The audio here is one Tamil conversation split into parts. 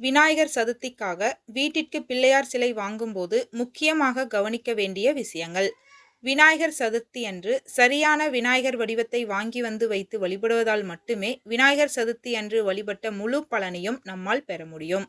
விநாயகர் சதுர்த்திக்காக வீட்டிற்கு பிள்ளையார் சிலை வாங்கும்போது முக்கியமாக கவனிக்க வேண்டிய விஷயங்கள். விநாயகர் சதுர்த்தி அன்று சரியான விநாயகர் வடிவத்தை வாங்கி வந்து வைத்து வழிபடுவதால் மட்டுமே விநாயகர் சதுர்த்தி அன்று வழிபட்ட முழு பலனையும் நம்மால் பெற முடியும்.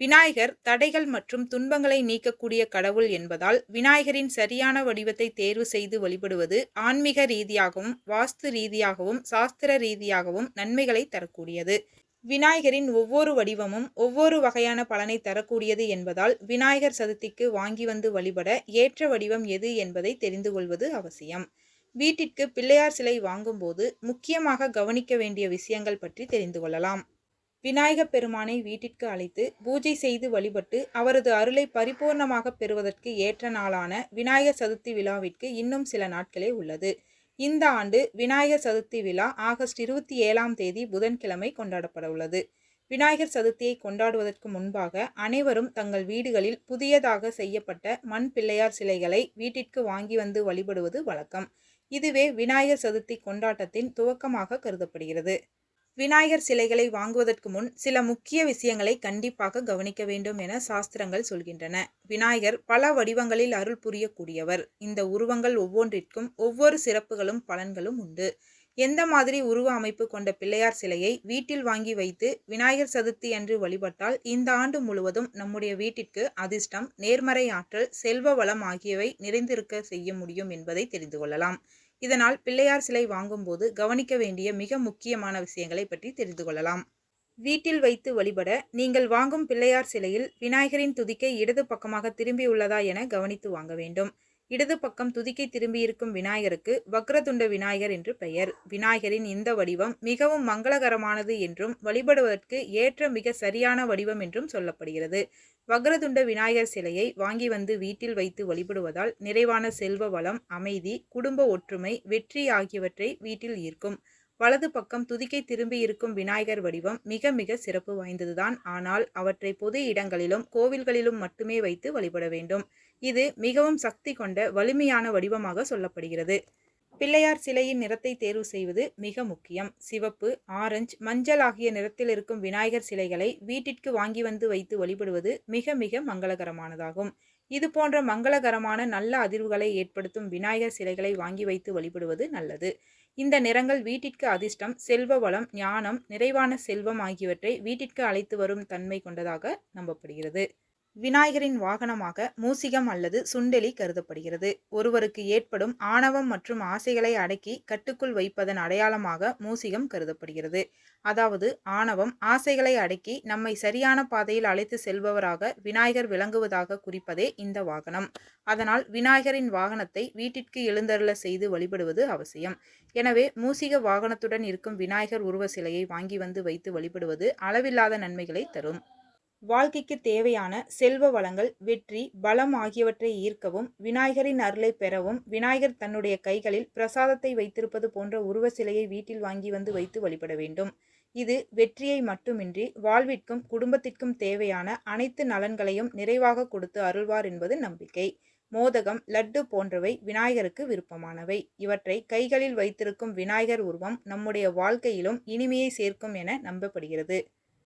விநாயகர் தடைகள் மற்றும் துன்பங்களை நீக்கக்கூடிய கடவுள் என்பதால் விநாயகரின் சரியான வடிவத்தை தேர்வு செய்து வழிபடுவது ஆன்மீக ரீதியாகவும் வாஸ்து ரீதியாகவும் சாஸ்திர ரீதியாகவும் நன்மைகளை தரக்கூடியது. விநாயகரின் ஒவ்வொரு வடிவமும் ஒவ்வொரு வகையான பலனை தரக்கூடியது என்பதால் விநாயகர் சதுர்த்திக்கு வாங்கி வந்து வழிபட ஏற்ற வடிவம் எது என்பதை தெரிந்து கொள்வது அவசியம். வீட்டிற்கு பிள்ளையார் சிலை வாங்கும்போது முக்கியமாக கவனிக்க வேண்டிய விஷயங்கள் பற்றி தெரிந்து கொள்ளலாம். விநாயகப் பெருமானை வீட்டிற்கு அழைத்து பூஜை செய்து வழிபட்டு அவரது அருளை பரிபூர்ணமாக பெறுவதற்கு ஏற்ற நாளான விநாயகர் சதுர்த்தி விழாவிற்கு இன்னும் சில நாட்களே உள்ளது. இந்த ஆண்டு விநாயகர் சதுர்த்தி விழா ஆகஸ்ட் இருபத்தி ஏழாம் தேதி புதன்கிழமை கொண்டாடப்பட உள்ளது விநாயகர் சதுர்த்தியை கொண்டாடுவதற்கு முன்பாக அனைவரும் தங்கள் வீடுகளில் புதியதாக செய்யப்பட்ட மண் பிள்ளையார் சிலைகளை வீட்டிற்கு வாங்கி வந்து வழிபடுவது வழக்கம். இதுவே விநாயகர் சதுர்த்தி கொண்டாட்டத்தின் துவக்கமாக கருதப்படுகிறது. விநாயகர் சிலைகளை வாங்குவதற்கு முன் சில முக்கிய விஷயங்களை கண்டிப்பாக கவனிக்க வேண்டும் என சாஸ்திரங்கள் சொல்கின்றன. விநாயகர் பல வடிவங்களில் அருள் புரியக்கூடியவர். இந்த உருவங்கள் ஒவ்வொன்றிற்கும் ஒவ்வொரு சிறப்புகளும் பலன்களும் உண்டு. எந்த மாதிரி உருவ அமைப்பு கொண்ட பிள்ளையார் சிலையை வீட்டில் வாங்கி வைத்து விநாயகர் சதுர்த்தி அன்று வழிபட்டால் இந்த ஆண்டு முழுவதும் நம்முடைய வீட்டிற்கு அதிர்ஷ்டம் நேர்மறை ஆற்றல் செல்வ வளம் ஆகியவை நிறைந்திருக்க செய்ய முடியும் என்பதை தெரிந்து கொள்ளலாம். இதனால் பிள்ளையார் சிலை வாங்கும்போது கவனிக்க வேண்டிய மிக முக்கியமான விஷயங்களை பற்றி தெரிந்து கொள்ளலாம். வீட்டில் வைத்து வழிபட நீங்கள் வாங்கும் பிள்ளையார் சிலையில் விநாயகரின் துதிக்கை இடது பக்கமாக திரும்பியுள்ளதா என கவனித்து வாங்க வேண்டும். இடது பக்கம் துதிக்கை திரும்பியிருக்கும் விநாயகருக்கு வக்ரதுண்ட விநாயகர் என்று பெயர். விநாயகரின் இந்த வடிவம் மிகவும் மங்களகரமானது என்றும் வழிபடுவதற்கு ஏற்ற மிக சரியான வடிவம் என்றும் சொல்லப்படுகிறது. வக்ரதுண்ட விநாயகர் சிலையை வாங்கி வந்து வீட்டில் வைத்து வழிபடுவதால் நிறைவான செல்வ வளம் அமைதி குடும்ப ஒற்றுமை வெற்றி ஆகியவற்றை வீட்டில் ஈர்க்கும். வலது பக்கம் துதிக்கை திரும்பி இருக்கும் விநாயகர் வடிவம் மிக மிக சிறப்பு வாய்ந்ததுதான். ஆனால் அவற்றை பொது இடங்களிலும் கோவில்களிலும் மட்டுமே வைத்து வழிபட வேண்டும். இது மிகவும் சக்தி கொண்ட வலிமையான வடிவமாக சொல்லப்படுகிறது. பிள்ளையார் சிலையின் நிறத்தை தேர்வு செய்வது மிக முக்கியம். சிவப்பு ஆரஞ்சு மஞ்சள் ஆகிய நிறத்தில் இருக்கும் விநாயகர் சிலைகளை வீட்டிற்கு வாங்கி வந்து வைத்து வழிபடுவது மிக மிக மங்களகரமானதாகும். இது போன்ற மங்களகரமான நல்ல அதிர்வுகளை ஏற்படுத்தும் விநாயகர் சிலைகளை வாங்கி வைத்து வழிபடுவது நல்லது. இந்த நிறங்கள் வீட்டிற்கு அதிர்ஷ்டம் செல்வ வளம் ஞானம் நிறைவான செல்வம் ஆகியவற்றை வீட்டிற்கு அழைத்து வரும் தன்மை கொண்டதாக நம்பப்படுகிறது. விநாயகரின் வாகனமாக மூசிகம் அல்லது சுண்டெலி கருதப்படுகிறது. ஒருவருக்கு ஏற்படும் ஆணவம் மற்றும் ஆசைகளை அடக்கி கட்டுக்குள் வைப்பதன் அடையாளமாக மூசிகம் கருதப்படுகிறது. அதாவது ஆணவம் ஆசைகளை அடக்கி நம்மை சரியான பாதையில் அழைத்து செல்பவராக விநாயகர் விளங்குவதாக குறிப்பதே இந்த வாகனம். அதனால் விநாயகரின் வாகனத்தை வீட்டிற்கு எழுந்தருள செய்து வழிபடுவது அவசியம். எனவே மூசிக வாகனத்துடன் இருக்கும் விநாயகர் உருவ சிலையை வாங்கி வந்து வைத்து வழிபடுவது அளவில்லாத நன்மைகளை தரும். வாழ்க்கைக்கு தேவையான செல்வ வளங்கள் வெற்றி பலம் ஆகியவற்றை ஈர்க்கவும் விநாயகரின் அருளை பெறவும் விநாயகர் தன்னுடைய கைகளில் பிரசாதத்தை வைத்திருப்பது போன்ற உருவ சிலையை வீட்டில் வாங்கி வந்து வைத்து வழிபட வேண்டும். இது வெற்றியை மட்டுமின்றி வாழ்விற்கும் குடும்பத்திற்கும் தேவையான அனைத்து நலன்களையும் நிறைவாக கொடுத்து அருள்வார் என்பது நம்பிக்கை. மோதகம் லட்டு போன்றவை விநாயகருக்கு விருப்பமானவை. இவற்றை கைகளில் வைத்திருக்கும் விநாயகர் உருவம் நம்முடைய வாழ்க்கையிலும் இனிமையை சேர்க்கும் என நம்பப்படுகிறது.